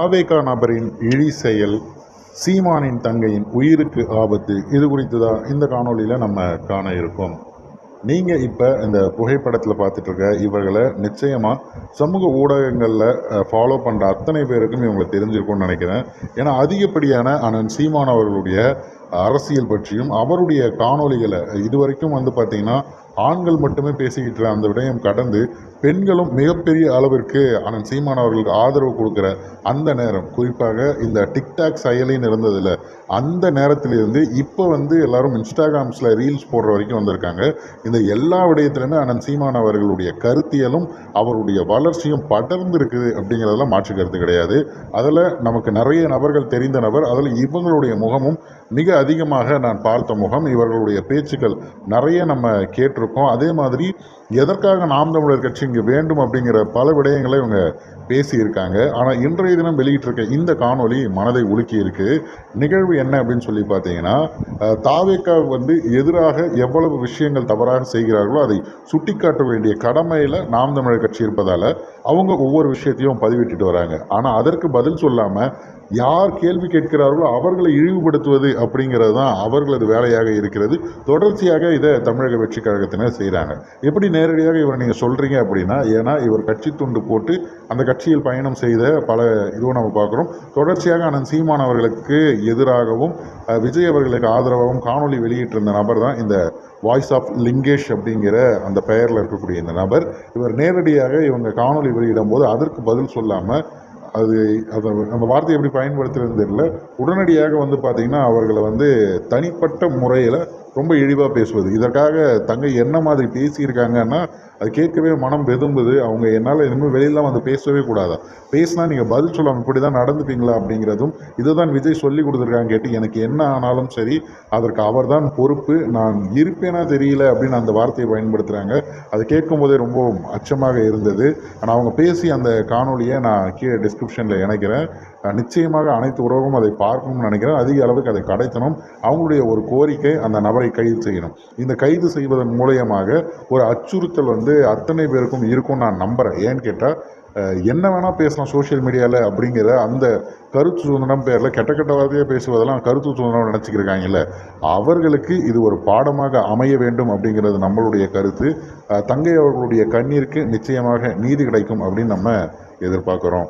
ஆவேகா நபரின் இழி செயல் சீமானின் தங்கையின் உயிருக்கு ஆபத்து இது குறித்து தான் இந்த காணொளியில் நம்ம காண இருக்கோம். நீங்கள் இப்போ இந்த புகைப்படத்தில் பார்த்துட்ருக்க இவர்களை நிச்சயமாக சமூக ஊடகங்களில் ஃபாலோ பண்ணுற அத்தனை பேருக்கும் இவங்களை தெரிஞ்சிருக்கும்னு நினைக்கிறேன். ஏன்னா அதிகப்படியான அண்ணன் சீமான் அவர்களுடைய அரசியல் பற்றியும் அவருடைய காணொளிகளை இதுவரைக்கும் வந்து பார்த்திங்கன்னா ஆண்கள் மட்டுமே பேசிக்கிட்டு அந்த விடயம் கடந்து பெண்களும் மிகப்பெரிய அளவிற்கு அண்ணன் சீமான் அவர்களுக்கு ஆதரவு கொடுக்குற அந்த நேரம். குறிப்பாக இந்த டிக்டாக் செயலின்னு இருந்ததில் அந்த நேரத்திலிருந்து இப்போ வந்து எல்லாரும் இன்ஸ்டாகிராம்ஸில் ரீல்ஸ் போடுற வரைக்கும் வந்திருக்காங்க. இந்த எல்லா விடயத்துலேருந்து அண்ணன் சீமான் அவர்களுடைய கருத்தியலும் அவருடைய வளர்ச்சியும் படர்ந்து இருக்குது அப்படிங்கிறதெல்லாம் மாற்று கருத்து கிடையாது. அதில் நமக்கு நிறைய நபர்கள் தெரிந்த நபர் அதில் இவங்களுடைய முகமும் மிக அதிகமாக நான் பார்த்த முகம் இவர்களுடைய பேச்சுக்கள் நிறைய நம்ம கேட்டிருக்கோம். அதே மாதிரி எதற்காக நாம் தமிழர் கட்சி இங்கே வேண்டும் அப்படிங்கிற பல விடயங்களை இவங்க பேசியிருக்காங்க. ஆனால் இன்றைய தினம் வெளியிட்டிருக்க இந்த காணொளி மனதை உலுக்கி இருக்கு நிகழ்வு என்ன அப்படின்னு சொல்லி பார்த்தீங்கன்னா தாவேக்கா வந்து எதிராக எவ்வளவு விஷயங்கள் தவறாக செய்கிறார்களோ அதை சுட்டிக்காட்ட வேண்டிய கடமையில் நாம் தமிழர் கட்சி இருப்பதால் அவங்க ஒவ்வொரு விஷயத்தையும் பதிவிட்டுட்டு வராங்க. ஆனால் அதற்கு பதில் சொல்லாமல் யார் கேள்வி கேட்கிறார்களோ அவர்களை இழிவுபடுத்துவது அப்படிங்கிறது தான் அவர்களது வேலையாக இருக்கிறது. தொடர்ச்சியாக இதை தமிழக வெற்றி கழகத்தினர் செய்கிறாங்க எப்படி நேரடியாக இவர் நீங்கள் சொல்கிறீங்க அப்படின்னா ஏன்னா இவர் கட்சி துண்டு போட்டு அந்த கட்சி கட்சியில் பயணம் செய்த பல இதுவும் நம்ம பார்க்குறோம். தொடர்ச்சியாக அண்ணன் சீமான் அவர்களுக்கு எதிராகவும் விஜய் அவர்களுக்கு ஆதரவாகவும் காணொளி வெளியிட்டிருந்த நபர் தான் இந்த வாய்ஸ் ஆஃப் லிங்கேஷ் அப்படிங்கிற அந்த பெயரில் இருக்கக்கூடிய இந்த நபர். இவர் நேரடியாக இவங்க காணொலி வெளியிடும் போது அதற்கு பதில் சொல்லாமல் அது அதை அந்த வார்த்தையை எப்படி பயன்படுத்துறதுன்னு தெரியல. உடனடியாக வந்து பார்த்திங்கன்னா அவர்களை வந்து தனிப்பட்ட முறையில் ரொம்ப இழிவாக பேசுவது. இதற்காக தங்கை என்ன மாதிரி பேசியிருக்காங்கன்னா அது கேட்கவே மனம் வெதும்புது. அவங்க என்னால் இனிமேல் வெளியிலாம் வந்து பேசவே கூடாதா? பேசினா நீங்கள் பதில் சொல்லலாம் இப்படி தான் நடந்துப்பீங்களா அப்படிங்கிறதும் இதை தான் விஜய் சொல்லி கொடுத்துருக்காங்க கேட்டு எனக்கு என்ன ஆனாலும் சரி அதற்கு அவர்தான் பொறுப்பு. நான் இருப்பேனா தெரியல அப்படின்னு அந்த வார்த்தையை பயன்படுத்துகிறாங்க அது கேட்கும்போதே ரொம்ப அச்சமாக இருந்தது. ஆனால் அவங்க பேசி அந்த காணொளியை நான் கீழே டிஸ்கிரிப்ஷனில் இணைக்கிறேன். நிச்சயமாக அனைத்து உறவும் அதை பார்க்கணும்னு நினைக்கிறேன். அதிக அளவுக்கு அதை கடைத்தணும் அவங்களுடைய ஒரு கோரிக்கை அந்த நபர் கைது செய்யணும். இந்த கைது செய்வதன் மூலயமாக ஒரு அச்சுறுத்தல் வந்து அத்தனை பேருக்கும் இருக்கும்னு நான் நம்புகிறேன் ஏன்னு கேட்டால் என்ன வேணால் பேசலாம் சோஷியல் மீடியாவில் அப்படிங்கிற அந்த கருத்து சுதந்திரம் பேரில் கெட்ட கெட்ட வார்த்தையாக பேசுவதெல்லாம் கருத்து சுதந்திரம் நினச்சிக்கிருக்காங்கல்ல. அவர்களுக்கு இது ஒரு பாடமாக அமைய வேண்டும் அப்படிங்கிறது நம்மளுடைய கருத்து. தங்கை அவர்களுடைய கண்ணீருக்கு நிச்சயமாக நீதி கிடைக்கும் அப்படின்னு நம்ம எதிர்பார்க்குறோம்.